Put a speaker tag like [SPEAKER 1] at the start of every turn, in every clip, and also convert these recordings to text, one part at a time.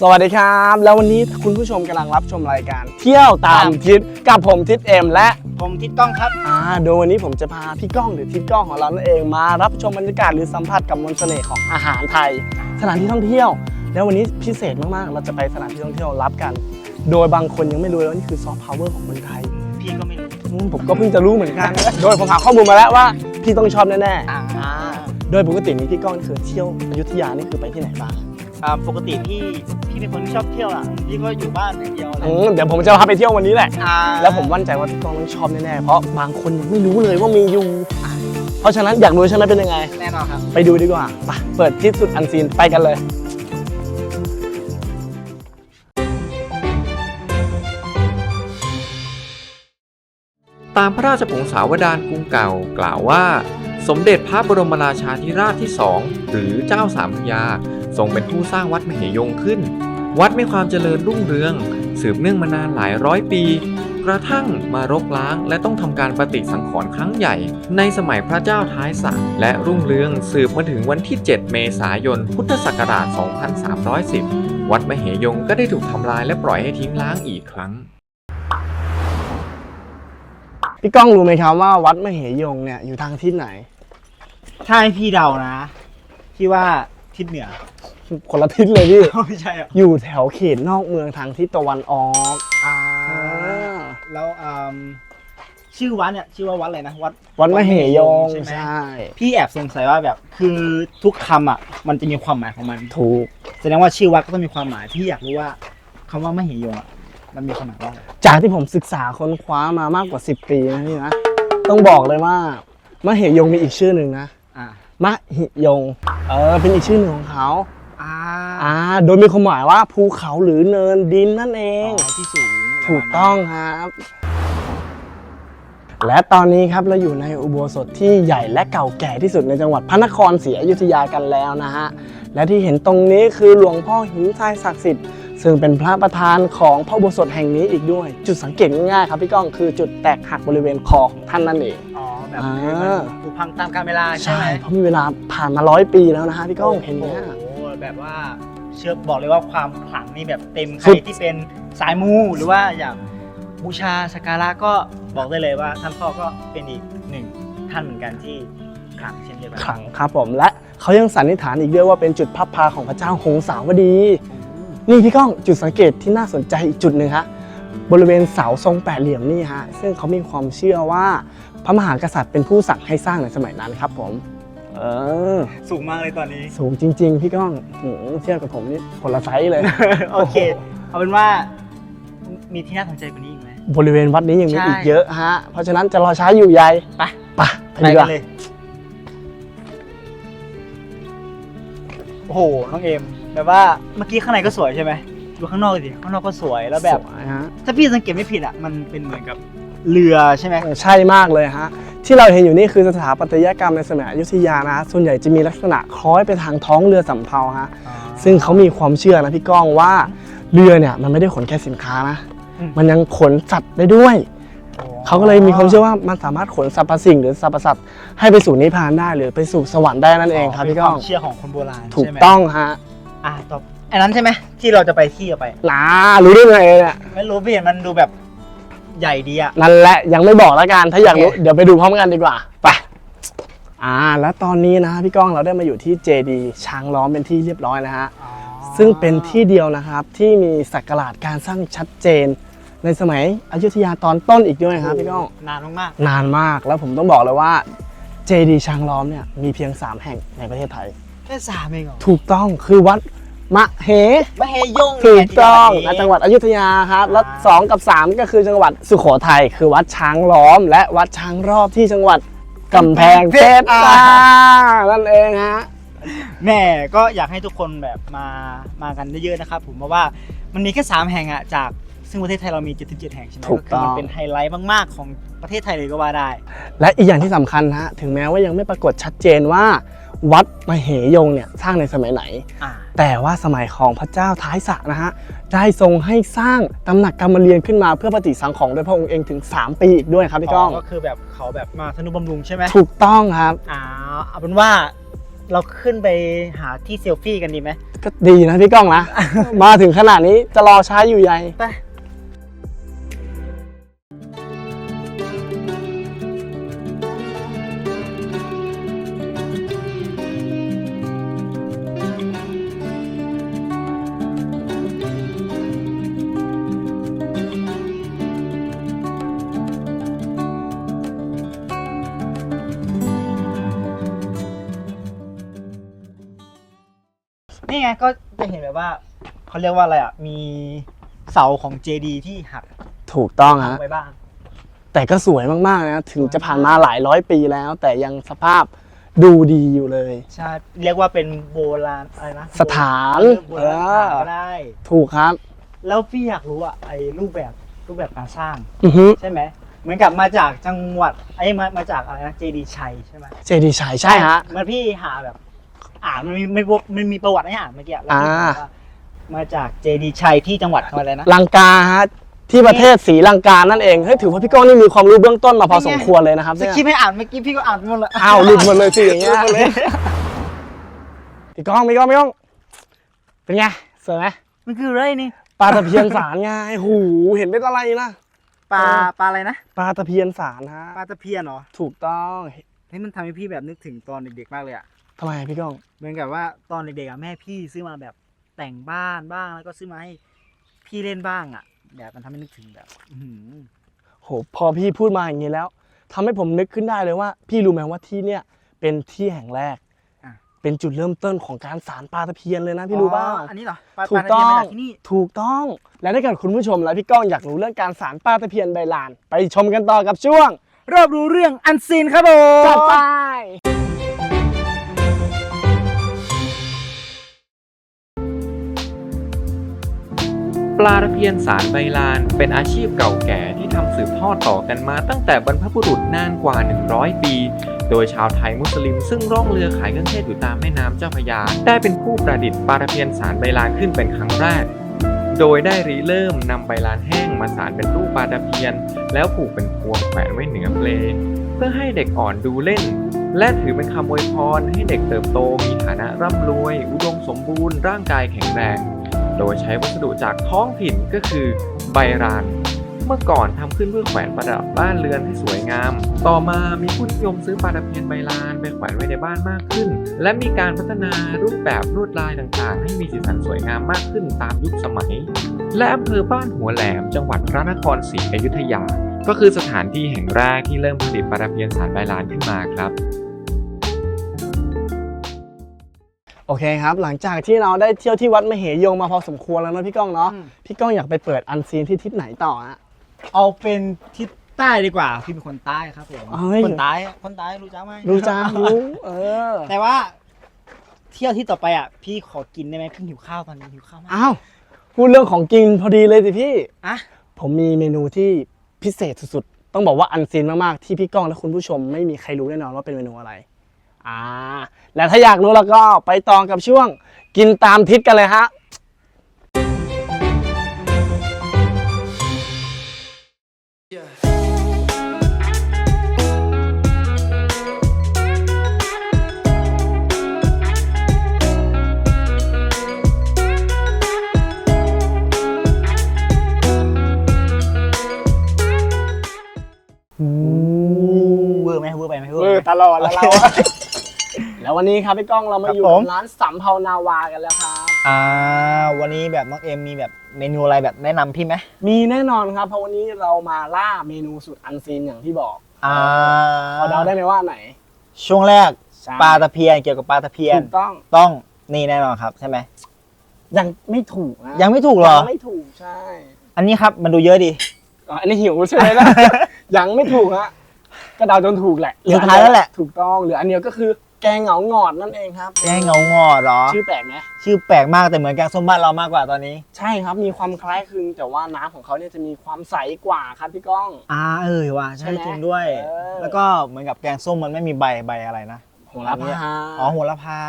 [SPEAKER 1] สวัสดีครับ แล้ววันนี้คุณผู้ชมกำลังรับชมรายการ เที่ยวตามทิศกับผมทิศเอ็มและ
[SPEAKER 2] ผมทิศต้องครับ
[SPEAKER 1] อ่าโดยวันนี้ผมจะพาพี่ก้องหรือทิศก้องของเรานั่นเองมารับชมบรรยากาศหรือสัมผัสกับมนต์เสน่ห์ของอาหารไทย สถานที่ท่องเที่ยว แล้ววันนี้พิเศษมากๆ เราจะไปสถานที่ท่องเที่ยวรับกัน โดยบางคนยังไม่รู้เลยว่านี่คือซอฟต์พาวเวอร์ของเมืองไทย
[SPEAKER 2] พี่ก็ไม่รู้
[SPEAKER 1] อืมผมก็เพิ่งจะรู้เหมือนกัน โดยผมหาข้อมูลมาแล้วว่าพี่ต้องชอบแน่
[SPEAKER 2] อ่า
[SPEAKER 1] ๆโดยปกตินี้พี่ก้องนี่คือเที่ยวอยุธยานี่คือไปที่ไหนบ้าง
[SPEAKER 2] อ่าปกติพี่พี่เป็นคนที่ชอบเที่ยวอะพี่ก็อยู่บ้านอย่างเดียวเล
[SPEAKER 1] อื
[SPEAKER 2] ย
[SPEAKER 1] มเดี๋ยวผมจะพาไปเที่ยววันนี้แหละ
[SPEAKER 2] อ่า
[SPEAKER 1] แล้วผมมั่นใจว่าพี่ก้องต้องชอบแน่ๆ เพราะบางคนยังไม่รู้เลยว่ามีอยู่ เพราะฉะนั้นอยากรู้ใช่ไหมเป็นยังไง
[SPEAKER 2] แน่นอนครับ
[SPEAKER 1] ไปดูดีกว่าไปเปิดที่สุดอันซีนไปกันเลย
[SPEAKER 3] ตามพระราชพงศาวดารกรุงเก่ากล่าวว่า สมเด็จพระบรมราชาธิราชที่สองหรือเจ้าสามพระยาทรงเป็นผู้สร้างวัดมเหยงขึ้น วัดมีความเจริญรุ่งเรือง สืบเนื่องมานานหลายร้อยปี กระทั่งมารกล้างและต้องทำการปฏิสังขรณ์ครั้งใหญ่ ในสมัยพระเจ้าท้ายสระและรุ่งเรืองสืบมาถึงวันที่ 7 เมษายน พุทธศักราช 2310 วัดมเหยงก็ได้ถูกทำลายและปล่อยให้ทิ้งร้างอีกครั้ง
[SPEAKER 1] พี่ก้องรู้ไหมครับว่าวัดมเหยงเนี่ยอยู่ทางทิศไหน
[SPEAKER 2] ถ้าให้พี่เดานะพี่ว่าทิศเหนือ
[SPEAKER 1] คนละทิศเลยพี่
[SPEAKER 2] ไม่ใช่อะ
[SPEAKER 1] อยู่แถวเขตนอกเมืองทางทิศตะวันออก
[SPEAKER 2] อ่า
[SPEAKER 1] อ่า
[SPEAKER 2] แล้วอ่าชื่อวัดเนี่ยชื่อว่าวัดอะไรนะวัด
[SPEAKER 1] วัดมเหยง
[SPEAKER 2] ใช่ไหม
[SPEAKER 1] ใช่
[SPEAKER 2] พี่แอบสงสัยว่าแบบคือทุกคำอะ มันจะมีความหมายของมัน
[SPEAKER 1] ถูก
[SPEAKER 2] แสดงว่าชื่อวัดก็ต้องมีความหมายพี่อยากรู้ว่าคำว่ามเหยงอะมันมีความหมายว่าอะไร
[SPEAKER 1] จากที่ผมศึกษาค้นคว้ามามากกว่า 10 ปีนะพี่นะ ต้องบอกเลยว่ามเหยงมีอีกชื่อหนึ่งนะ
[SPEAKER 2] อ่า
[SPEAKER 1] มหิยง เออ เป็นอีกชื่อหนึ่งของเขา
[SPEAKER 2] อ่า
[SPEAKER 1] อ่า โดยมีความหมายว่าภูเขาหรือเนินดินนั่นเอง
[SPEAKER 2] ที่สูง
[SPEAKER 1] ถูกต้องครับ และตอนนี้ครับเราอยู่ในอุโบสถที่ใหญ่และเก่าแก่ที่สุดในจังหวัดพระนครศรีอยุธยากันแล้วนะฮะ และที่เห็นตรงนี้คือหลวงพ่อหินทรายศักดิ์สิทธิ์ ซึ่งเป็นพระประธานของพระอุโบสถแห่งนี้อีกด้วย จุดสังเกตง่ายๆครับพี่ก้องคือจุดแตกหักบริเวณคอของท่านนั่นเอง
[SPEAKER 2] อ๋อ แบบ
[SPEAKER 1] อ่า
[SPEAKER 2] มันผูกพังตามกาลเวลาใช่ไหม
[SPEAKER 1] เพราะมีเวลาผ่านมาร้อยปีแล้วนะฮะพี่ก้องเห็นไหม
[SPEAKER 2] โอ้
[SPEAKER 1] ฮะ
[SPEAKER 2] โหแบบว่าเชื่อบอกเลยว่าความขลังนี่แบบเต็มใค
[SPEAKER 1] สุ
[SPEAKER 2] ร
[SPEAKER 1] ด
[SPEAKER 2] ที่เป็นสายมูหรือว่าอยากบูชาสักการะก็บอกได้เลยว่าท่านพ่อก็เป็นอีกหนึ่งท่านเหมือนกันที่ขลังเช่นเดียวกัน
[SPEAKER 1] ขลังครับผมและเขายังสันนิษฐานอีกด้วยว่าเป็นจุดพับพาของพระเจ้าหงสาวดี นี่พี่ก้องจุดสังเกตที่น่าสนใจอีกจุดหนึ่งฮะบริเวณเสาทรงแปดเหลี่ยมนี่ฮะซึ่งเขามีความเชื่อว่า พระมหากษัตริย์เป็นผู้สั่งให้สร้างในสมัยนั้นครับผม เออ
[SPEAKER 2] สูงมากเลยตอนนี้
[SPEAKER 1] สูงจริง ๆ พี่ก้องหือเทียบกับผมนี่คนละไซส์เลย
[SPEAKER 2] โอเค เอาเป็นว่า มีที่น่าสนใจกว่านี้อีกไหม
[SPEAKER 1] บริเวณวัดนี้ยังมี
[SPEAKER 2] ใช่
[SPEAKER 1] อีกเยอะฮะ เพราะฉะนั้นจะรอช้าอยู่ใย
[SPEAKER 2] ไป
[SPEAKER 1] ไปไป
[SPEAKER 2] ไป
[SPEAKER 1] ดีก
[SPEAKER 2] กั
[SPEAKER 1] ว่าน
[SPEAKER 2] เลยโอ้โห น้องเอมแบบว่าเมื่อกี้ข้างในก็สวยใช่ไหมดูข้างนอกดิข้างนอกก็สวยแล้วแบบ
[SPEAKER 1] สวยฮะ
[SPEAKER 2] ถ้าพี่สังเกตไม่ผิดอะ มันเป็นเหมือนกับ เรือใช่ไหม
[SPEAKER 1] ใช่มากเลยฮะที่เราเห็นอยู่นี่คือสถาปัตยกรรมในสมัยอยุธยานะส่วนใหญ่จะมีลักษณะคล้อยไปทางท้องเรือสำเภาฮะซึ่งเขามีความเชื่อนะพี่ก้องว่าเรือเนี่ยมันไม่ได้ขนแค่สินค้านะมันยังขนสัตว์ได้ด้วยเขาก็เลยมีความเชื่อว่ามันสามารถขนสรรพสิ่งหรือสรรพสัตว์ให้ไปสู่นิพพานได้หรือไปสู่สวรรค์ได้นั่นเองครับพี่ก้อง
[SPEAKER 2] เป็นความเชื่อของคนโบราณ
[SPEAKER 1] ถูก
[SPEAKER 2] ใช่ไหม
[SPEAKER 1] ต้องฮะ
[SPEAKER 2] อะต่ออันนั้นใช่ไหมที่เราจะไปที่เอาไป
[SPEAKER 1] นารู้ได้ไงเนี่ย
[SPEAKER 2] ไม่รู้พี่เห็นมันดูแบบ ใหญ่ดีอะ
[SPEAKER 1] นั่นแหละยังไม่บอกแล้วกันถ้าอยากรู้
[SPEAKER 2] โอเค
[SPEAKER 1] เดี๋ยวไปดูพร้อมกันดีกว่าไปอ่า แล้วตอนนี้นะพี่ก้องเราได้มาอยู่ที่เจดีช้างล้อมเป็นที่เรียบร้อยนะฮะซึ่งเป็นที่เดียวนะครับที่มีสักการะการสร้างชัดเจน ในสมัยอยุธยาตอนต้นอีกด้วยครับพี่ก้อง
[SPEAKER 2] นานมาก
[SPEAKER 1] นานมากแล้วผมต้องบอกเลยว่าเจดีช้างล้อมเนี่ยมีเพียง 3 แห่งในประเทศไทย
[SPEAKER 2] ๆแค่สามเองเหรอ
[SPEAKER 1] ถูกต้องคือวัด มะเห
[SPEAKER 2] มเหยง
[SPEAKER 1] ถูกต้อง
[SPEAKER 2] เนี่ย
[SPEAKER 1] ณจังหวัดอยุธยาครับแล้ว
[SPEAKER 2] อ่า
[SPEAKER 1] 2กับ3ก็คือจังหวัดสุโขทัยคือวัดช้างล้อม และวัดช้างรอบที่จังหวัดกำแพงเพชรอ่านั่นเองฮะ
[SPEAKER 2] แม่ก็อยากให้ทุกคนแบบมามากันเยอะๆนะครับผมเพราะว่ามันมีแค่ 3 แห่งอะจากซึ่งประเทศไทยเรามี 77 แห่งใช่ไหม
[SPEAKER 1] ถูก
[SPEAKER 2] คื
[SPEAKER 1] ต้อง
[SPEAKER 2] มันเป็นไฮไลท์มากๆ ของประเทศไทยเลยก็ว่าได้
[SPEAKER 1] และอีกอย่างที่สำคัญนะฮะถึงแม้ว่ายังไม่ปรากฏชัดเจนว่า วัดมเหยงเนี่ยสร้างในสมัยไหน
[SPEAKER 2] อ่า
[SPEAKER 1] แต่ว่าสมัยของพระเจ้าท้ายสระนะฮะได้ทรงให้สร้างตำหนักกรรมเรียนขึ้นมาเพื่อปฏิสังขรณ์โดยพระองค์เองถึง 3 ปีอีกด้วยครับพี่ก้อง
[SPEAKER 2] ก็คือแบบเขาแบบมาธนุบำรุงใช่ไหม
[SPEAKER 1] ถูกต้องครับ
[SPEAKER 2] อ่าเอาเป็นว่าเราขึ้นไปหาที่เซลฟี่กันดีไหม
[SPEAKER 1] ก็ดีนะพี่ก้องนะ มาถึงขนาดนี้จะรอช้าอยู่ใหญ่
[SPEAKER 2] ไป ไงก็จะเห็นแบบว่าเขาเรียกว่าอะไรอะ มีเสาของเจดีที่หัก
[SPEAKER 1] ถูกต้อง
[SPEAKER 2] หัก
[SPEAKER 1] ฮะ
[SPEAKER 2] ไว้บ้าง
[SPEAKER 1] แต่ก็สวยมากๆนะถึงจะผ่านมาหลายร้อยปีแล้ว แต่ยังสภาพดูดีอยู่เลย
[SPEAKER 2] ใช่ เรียกว่าเป็นโบราณอะไรนะ
[SPEAKER 1] สถาน
[SPEAKER 2] โบราณสถาน
[SPEAKER 1] เออ
[SPEAKER 2] ก็ได้
[SPEAKER 1] ถูกครับ
[SPEAKER 2] แล้วพี่อยากรู้อะไอ้รูปแบบรูปแบบการสร้าง
[SPEAKER 1] อือฮึ
[SPEAKER 2] ใช่ไหม เหมือนกับมาจากจังหวัดไอ้ยมามาจากอะไรนะเจดีชัยใช่ไหม
[SPEAKER 1] เจดีย์ชัยใช่ฮะ
[SPEAKER 2] เหมันพี่หาแบบ อ่านมันมีมันมันมีประวัติให้อ่านเมื่อกี้แล้วพี่
[SPEAKER 1] อ่า
[SPEAKER 2] บอกว่ามาจากเจดีชัยที่จังหวัดอะไรนะ
[SPEAKER 1] ลังกาฮะที่ประเทศศรีลังกานั่นเองเฮ้ยถือว่าพี่ก้องนี่มีความรู้เบื้องต้นมาพอสมควรเลยนะครับ
[SPEAKER 2] ส
[SPEAKER 1] เนี่ย
[SPEAKER 2] คริปต์ให้อ่านเมื่อกี้พี่ก็อ่านหมดเลย
[SPEAKER 1] อ้าวหลุดหมดเลยสิอย่างเงี้ยพี่ก้องพี่ก้องพี่ก้องเป็นไงสวยไหม
[SPEAKER 2] มันคืออะไรนี่
[SPEAKER 1] ปลาตะเพียนสารไงหูเห็นเป็นอะไรนะ
[SPEAKER 2] ปลาปลาอะไรนะ
[SPEAKER 1] ปลาตะเพียนสารฮะ
[SPEAKER 2] ปลาตะเพียนเหรอ
[SPEAKER 1] ถูกต้อง
[SPEAKER 2] เฮ้ยมันทำให้พี่แบบนึกถึงตอนเด็กๆมากเลยอะ
[SPEAKER 1] ทำไมพี่ก้อง
[SPEAKER 2] เหมือนกับว่าตอนเด็กๆอะแม่พี่ซื้อมาแบบแต่งบ้านบ้างแล้วก็ซื้อมาให้พี่เล่นบ้างอะแบบมันทำให้นึกถึงแบบ อื้อหือ
[SPEAKER 1] โหพอพี่พูดมาอย่างนี้แล้วทำให้ผมนึกขึ้นได้เลยว่า พี่รู้ไหมว่าที่เนี่ยเป็นที่แห่งแรก
[SPEAKER 2] อะ
[SPEAKER 1] เป็นจุดเริ่มต้นของการสารปลาตะเพียนเลยนะพี่รู้บ้าง
[SPEAKER 2] อ๋ออันนี้เหรอปลา
[SPEAKER 1] ถู
[SPEAKER 2] ป
[SPEAKER 1] ก
[SPEAKER 2] ลาตะ
[SPEAKER 1] ต้
[SPEAKER 2] เพีย
[SPEAKER 1] อนง
[SPEAKER 2] มาจากที่นี่
[SPEAKER 1] ถูกต้องและถ้าเกิดคุณผู้ชมและพี่ก้องอยากรู้เรื่องการสารปลาตะเพียนใบลาน ไปชมกันต่อกับช่วง
[SPEAKER 2] รอบรู้เรื่องอันซีนครับผม
[SPEAKER 1] จัดไป
[SPEAKER 3] ปลาตะเพียนสารใบลาน เป็นอาชีพเก่าแก่ที่ทำสืบทอดต่อกันมาตั้งแต่บรรพบุรุษนานกว่า 100 ปี โดยชาวไทยมุสลิม ซึ่งร่องเรือขายเครื่องเทศอยู่ตามแม่น้ำเจ้าพระยา ได้เป็นผู้ประดิษฐ์ปลาตะเพียนสารใบลานขึ้นเป็นครั้งแรก โดยได้ริเริ่มนำใบลานแห้งมาสารเป็นรูปปลาตะเพียน แล้วผูกเป็นพวงแขวนไว้เหนือเปลเพื่อให้เด็กอ่อนดูเล่น และถือเป็นคำอวยพรให้เด็กเติบโตมีฐานะร่ำรวย อุดมสมบูรณ์ร่างกายแข็งแรง โดยใช้วัสดุจากท้องถิ่นก็คือใบราน เมื่อก่อนทำขึ้นเพื่อแขวนประดับบ้านเรือนให้สวยงาม ต่อมามีผู้นิยมซื้อปลาตะเพียนใบลานไปแขวนไว้ในบ้านมากขึ้น และมีการพัฒนารูปแบบลวดลายต่างๆ ให้มีสีสันสวยงามมากขึ้นตามยุคสมัย และอำเภอบ้านหัวแหลม จังหวัดพระนครศรีอยุธยา ก็คือสถานที่แห่งแรกที่เริ่มผลิตปลาตะเพียนสารใบลานขึ้นมาครับ
[SPEAKER 1] โอเคครับ หลังจากที่เราได้เที่ยวที่วัดมเหยงมาพอสมควรแล้วเนอะพี่ก้องเนาะ
[SPEAKER 2] อืม
[SPEAKER 1] พี่ก้องอยากไปเปิดอันซีนที่ทิศไหนต่อฮะ
[SPEAKER 2] เอาเป็นทิศใต้ดีกว่า พี่เป็นคนใต้ครับผม
[SPEAKER 1] เอ้ย
[SPEAKER 2] คนใต้อะคนใต้รู้จักไหม
[SPEAKER 1] รู้จ้ารู้เออ
[SPEAKER 2] แต่ว่า เที่ยวที่ต่อไปอะ พี่ขอกินได้ไหมพี่หิวข้าวตอนนี้หิวข้าวมาก
[SPEAKER 1] อ้าวพูดเรื่องของกินพอดีเลยสิพี่
[SPEAKER 2] อะ
[SPEAKER 1] ผมมีเมนูที่พิเศษสุดๆ ต้องบอกว่าอันซีนมากๆ ที่พี่ก้องและคุณผู้ชมไม่มีใครรู้แน่นอนว่าเป็นเมนูอะไร อ่าและถ้าอยากรู้แล้วก็ไปต่อกับช่วงกินตามทิศกันเลยฮะ
[SPEAKER 2] เวอร์ไหมเวอร์ไปไหม
[SPEAKER 1] เออตลอดแล้วเราอะ แล้ววันนี้ครับพี่ก้องเรามาอยู่
[SPEAKER 2] ครับผม
[SPEAKER 1] กับร้านสำเภานาวากันแล้วครับ
[SPEAKER 2] อ่าวันนี้แบบน้องเอ็มมีแบบเมนูอะไรแบบแนะนำพี่ไหม
[SPEAKER 1] มีแน่นอนครับเพราะวันนี้เรามาล่าเมนูสุดอันซีนอย่างที่บอก
[SPEAKER 2] อ่า
[SPEAKER 1] พอเดาได้ไหมว่าไหน
[SPEAKER 2] ช่วงแรก
[SPEAKER 1] ใช่
[SPEAKER 2] ปลาตะเพียนเกี่ยวกับปลาตะเพียน
[SPEAKER 1] ถูกต้อง
[SPEAKER 2] ต้องนี่แน่นอนครับใช่ไหม
[SPEAKER 1] ยังไม่ถูกนะ
[SPEAKER 2] ยังไม่ถูกเหรอ
[SPEAKER 1] ยังไม่ถูกใช่
[SPEAKER 2] อันนี้ครับมันดูเยอะดี
[SPEAKER 1] อ๋ออันนี้หิวใช่ไหมล่ะยังไม่ถูกฮะก็เดาจนถูกแหละ
[SPEAKER 2] สุดท้ายแล้วแหละ
[SPEAKER 1] ถูกต้องเหลืออันเดียวก็คือ แกงเหงาหงอดนั่นเองครับ
[SPEAKER 2] แกงเงางอเหรอ
[SPEAKER 1] ชื่อแปลกไหม
[SPEAKER 2] ชื่อแปลกมากแต่เหมือนแกงส้มบ้านเรามากกว่าตอนนี้
[SPEAKER 1] ใช่ครับมีความคล้ายคลึงแต่ว่าน้ำของเขาเนี่ยจะมีความใสกว่าครับพี่ก้อง
[SPEAKER 2] อ่าเออว่ะใช่
[SPEAKER 1] ใช่ไหม
[SPEAKER 2] จริงด้วย
[SPEAKER 1] เออ
[SPEAKER 2] แล้วก็เหมือนกับแกงส้มมันไม่มีใบใบอะไรนะ
[SPEAKER 1] โหระพา
[SPEAKER 2] อ๋อโหระพา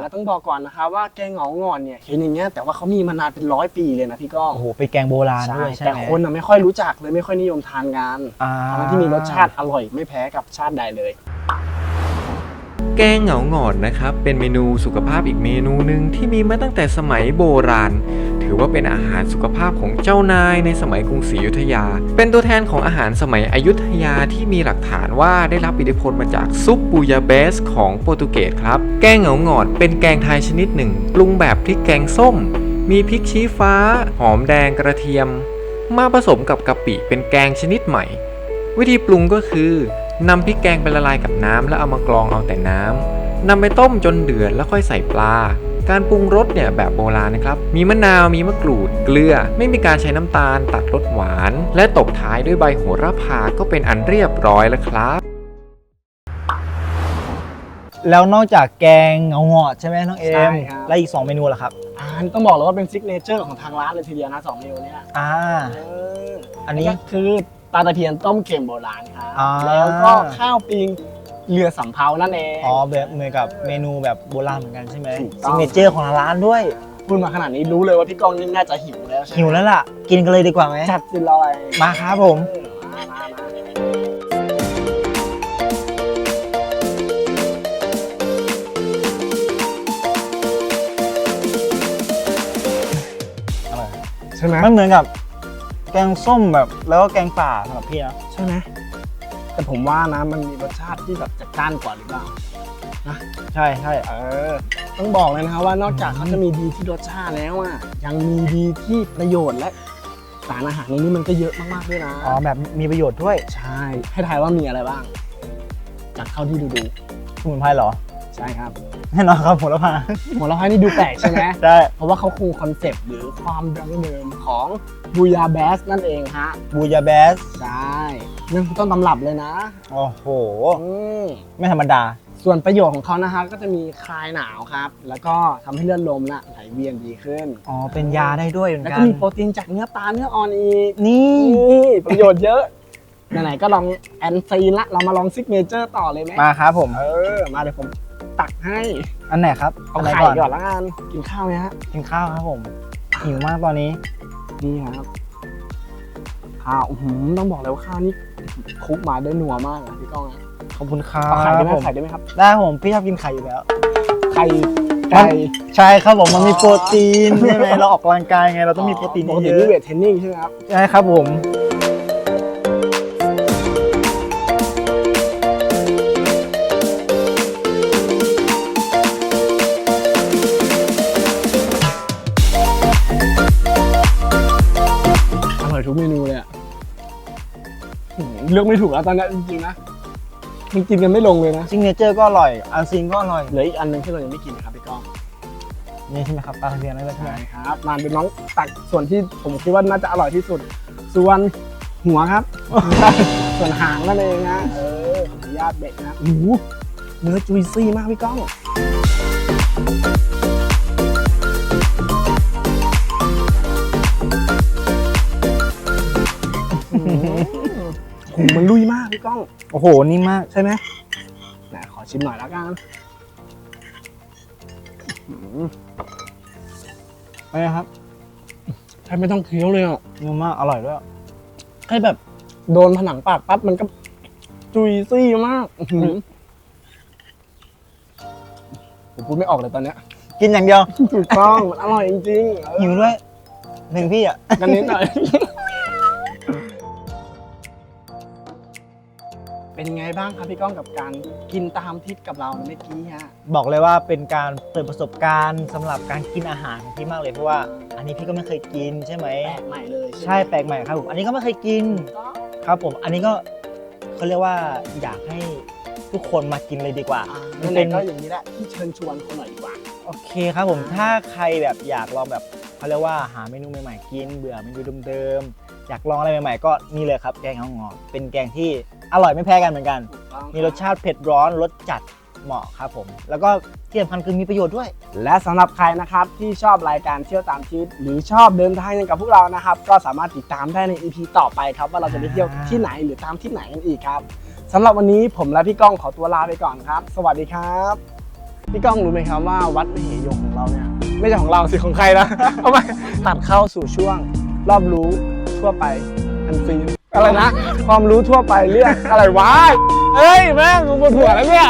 [SPEAKER 1] แล้วต้องบอกก่อนนะครับว่าแกงเหงาหงอนเนี่ยเห็นอย่างเงี้ยแต่ว่าเขามีมานานเป็นร้อยปีเลยนะพี่ก้อง
[SPEAKER 2] โอ้โหเป็นแกงโบราณด้วยใช่
[SPEAKER 1] แต่
[SPEAKER 2] ไหม
[SPEAKER 1] คนน่ะไม่ค่อยรู้จักเลยไม่ค่อยนิยมทานกัน
[SPEAKER 2] อ่า
[SPEAKER 1] ทั้งที่มีรสชาติอร่อยไม่แพ้กับชาติใดเลย
[SPEAKER 3] แกงเหงาหงอนนะครับ เป็นเมนูสุขภาพอีกเมนูหนึ่งที่มีมาตั้งแต่สมัยโบราณ ถือว่าเป็นอาหารสุขภาพของเจ้านายในสมัยกรุงศรีอยุธยา เป็นตัวแทนของอาหารสมัยอยุธยาที่มีหลักฐานว่าได้รับอิทธิพลมาจากซุปบูยาเบสของโปรตุเกสครับ แกงเหงาหงอนเป็นแกงไทยชนิดหนึ่งปรุงแบบพริกแกงส้ม มีพริกชี้ฟ้า หอมแดงกระเทียม มาผสมกับกะปิเป็นแกงชนิดใหม่ วิธีปรุงก็คือ นำพริกแกงไปละลายกับน้ำแล้วเอามากรองเอาแต่น้ำนำไปต้มจนเดือดแล้วค่อยใส่ปลา การปรุงรสเนี่ยแบบโบราณนะครับ มีมะนาว มีมะกรูด เกลือ ไม่มีการใช้น้ำตาล ตัดรสหวาน และตบท้ายด้วยใบโหระพาก็เป็นอันเรียบร้อยแล้วครับ
[SPEAKER 2] แล้วนอกจากแกงเงาหงอดใช่ไหมน้องเอ
[SPEAKER 1] ใช่
[SPEAKER 2] ม
[SPEAKER 1] ครับ
[SPEAKER 2] แล้วอีก 2 เมนูล่ะครับ
[SPEAKER 1] อ่าต้องบอกเลยว่าเป็นซิกเนเจอร์ของทางร้านเลยทีเดียวนะสองเมนูเนี้ย
[SPEAKER 2] อ่า
[SPEAKER 1] เออ
[SPEAKER 2] อันนี้
[SPEAKER 1] ก็คือ ปลาตะเพียนต้มเค็มโบราณครับ
[SPEAKER 2] อ่า
[SPEAKER 1] แล้วก็ข้าวปิงเรือสำเภานั่นเอง
[SPEAKER 2] อ๋อแบบเหมือนกับเมนูแบบโบราณเหมือนกันใช่ไหม
[SPEAKER 1] ถูกต้
[SPEAKER 2] ซิ
[SPEAKER 1] อง
[SPEAKER 2] งเนเจอร์ของร้านด้วย
[SPEAKER 1] พูดมาขนาดนี้รู้เลยว่าพี่ก้องนี่น่าจะหิวแล้วใช่ไม
[SPEAKER 2] หิวแล้วล่ะ กินกันเลยดีกว่าไหม
[SPEAKER 1] จัดสิลอย
[SPEAKER 2] มาครับผม
[SPEAKER 1] เออมามามาใช่ไหม
[SPEAKER 2] มันเหมือนกับ แกงส้มแบบแล้วก็แกงป่าสำหรับพี่นะ
[SPEAKER 1] ใช่ไหมแต่ผมว่านะมันมีรสชาติที่แบบจัดจ้านกว่าหรือเปล่า
[SPEAKER 2] ใช่ใช่
[SPEAKER 1] เออ ต้องบอกเลยนะครับว่านอกจากเขาจะมีดีที่รสชาติแล้วอะยังมีดีที่ประโยชน์และสารอาหารในนี้มันก็เยอะมากๆด้วยนะ
[SPEAKER 2] อ๋อแบบมีประโยชน์ด้วย
[SPEAKER 1] ใช่ ให้ทายว่ามีอะไรบ้าง จากเท่าที่ดูดู
[SPEAKER 2] สมุนไพรเหรอ
[SPEAKER 1] ๆ ใช่ครับ
[SPEAKER 2] แน่นอนครับผลไม้
[SPEAKER 1] หัวเราะให้นี่ดูแปลกใช่ไหม
[SPEAKER 2] ใช่
[SPEAKER 1] เพราะว่าเขาคงคอนเซปต์หรือความดั้งเดิมของบูยาแบสนั่นเองฮะ
[SPEAKER 2] บูยาเบส
[SPEAKER 1] ใช่นั่นคือต้นตำรับเลยนะ
[SPEAKER 2] โอ้โห
[SPEAKER 1] อืม
[SPEAKER 2] ไม่ธรรมดา
[SPEAKER 1] ส่วนประโยชน์ของเขานะฮะก็จะมีคลายหนาวครับ แล้วก็ทำให้เลือดลมน่ะไหลเวียนดีขึ้น
[SPEAKER 2] อ๋อเป็นยาได้ด้วยเหมือน
[SPEAKER 1] แล้ว
[SPEAKER 2] กั
[SPEAKER 1] ก็
[SPEAKER 2] น
[SPEAKER 1] มีโปรตีนจากเนื้อปลาเนื้ออ่อนอีก
[SPEAKER 2] นี่
[SPEAKER 1] นี่ประโยชน์เยอะไหนๆก็ลองแอนซีนละเรามาลองซิกเนเจอร์ต่อเลยไหม
[SPEAKER 2] มาครับผม
[SPEAKER 1] เออมาเดี๋ยวผมตัก ให้
[SPEAKER 2] อันไหนครับ
[SPEAKER 1] เอา
[SPEAKER 2] นไหน
[SPEAKER 1] ไข่ก่อนละกันกินข้าวไหมฮะ
[SPEAKER 2] กินข้าวครับผมหิวมากตอนนี้
[SPEAKER 1] นี่ครับข้าวอื้อหือต้องบอกเลยว่าข้าวนี่คลุกมาได้นัวมากอะพี่ก้องอะ
[SPEAKER 2] ขอบคุณครั
[SPEAKER 1] เอาไข่ได้
[SPEAKER 2] บ
[SPEAKER 1] ไหม
[SPEAKER 2] ผม
[SPEAKER 1] ไข่ได้ไหมครับ
[SPEAKER 2] ได้ครับผมพี่ชอบกินไข่อยู่แล้ว
[SPEAKER 1] ไข่ไก่
[SPEAKER 2] ใช่ครับผมมันมี
[SPEAKER 1] อ๋อ
[SPEAKER 2] โปรตีนใช่ไหมเราออกกำลังกายไงเราต้องมีโปรตีน
[SPEAKER 1] ปกติ
[SPEAKER 2] เย
[SPEAKER 1] นี่
[SPEAKER 2] อะ
[SPEAKER 1] เวทเทรนนิ่งใช่ไหมครับ
[SPEAKER 2] ๆใช่ครับผม
[SPEAKER 1] กเมนูเลยอะหืมเลือกไม่ถูกแล้วตอนนี้จริงๆนะมันกินกันไม่ลงเลยนะ
[SPEAKER 2] ซิงเนเจอร์ก็อร่อย อันซิงก็อร่อย
[SPEAKER 1] เหลืออีกอันหนึงที่เรายังไม่กินนะครับพี่ก้อง
[SPEAKER 2] นี่ใช่ไหมครับปลาทะเพียนนั่นใช่ไหม
[SPEAKER 1] ใช่ครับมาเป็นน้องตักส่วนที่ผมคิดว่าน่าจะอร่อยที่สุด ส่วนหัวครับ ส่วนหางนั่นเองนะเออขออนุญาตเบ็ดนะโอ้โหเนื้อจุยซี่มากพี่ก้อง หูมันลุยมากพี่ก้อง
[SPEAKER 2] โอ้โหนี่มาก
[SPEAKER 1] ใช่ไหมไหนขอชิมหน่อยแล้วกันอื้อหือ
[SPEAKER 2] ไปครับ
[SPEAKER 1] แทบไม่ต้องเคี้ยวเลยอะ
[SPEAKER 2] นัวมาก อร่อยด้วย
[SPEAKER 1] แค่แบบโดนผนังปากปั๊บมันก็จุยซี่มากอื้อหือผมพูดไม่ออกเลยตอนเนี้ย
[SPEAKER 2] กินอย่างเดียว
[SPEAKER 1] ถูกต้อง มันอร่อยจริงๆ
[SPEAKER 2] หิวด้วยหนึ่งพี่อะ
[SPEAKER 1] กันนิดหน่อย เป็นไงบ้างครับพี่ก้องกับการกินตามทิศกับเราเมื่อกี้ฮะ
[SPEAKER 2] บอกเลยว่าเป็นการเปิดประสบการณ์สำหรับการกินอาหารของพี่มากเลยเพราะว่า อันนี้พี่ก็ไม่เคยกินใช่ไหม
[SPEAKER 1] แปลกใหม่เลย
[SPEAKER 2] ใช่แปลกใหม่ครับผมอันนี้ก็ไม่เคยกินครับผมอันนี้ก็เขาเรียกว่าอยากให้ทุกคนมากินเลยดีกว่า
[SPEAKER 1] อ่า
[SPEAKER 2] มัน
[SPEAKER 1] ไหน
[SPEAKER 2] เป็น
[SPEAKER 1] ๆก็อย่างนี้แหละที่เชิญชวนคนหน่อยดีกว่า
[SPEAKER 2] โอเคครับผมถ้าใครแบบอยากลองแบบเขาเรียกว่าหาเมนูใหม่ๆกิน เบื่อเมนูเดิมๆอยากลองอะไรใหม่ๆ ก็นี่เลยครับแกงข้าวงอเป็นแกงที่ อร่อยไม่แพ้กันเหมือนกันมีรสชาติเผ็ดร้อนรสจัดเหมาะครับผม แล้วก็ที่สำคัญคือมีประโยชน์ด้วย
[SPEAKER 1] และสำหรับใครนะครับที่ชอบรายการเที่ยวตามทิศหรือชอบเดินทางอย่างกับพวกเรานะครับ ก็สามารถติดตามได้ใน EP ต่อไปครับ ว่าเราจะไปเที่ยวที่ไหนหรือตามที่ไหนกันอีกครับสำหรับวันนี้ผมและพี่ก้องขอตัวลาไปก่อนครับ สวัสดีครับพี่ก้องรู้ไหมครับว่าวัดมเหยงของเราเนี่ยไม่ใช่ของเราสิของใครนะ เอาไปตัดเข้าสู่ช่วง รอบรู้ทั่วไปอันซีน อะไรนะ ความรู้ทั่วไปเรื่องอะไรวะเฮ้ยแม่งกูปวดหัวแล้วเนี่ย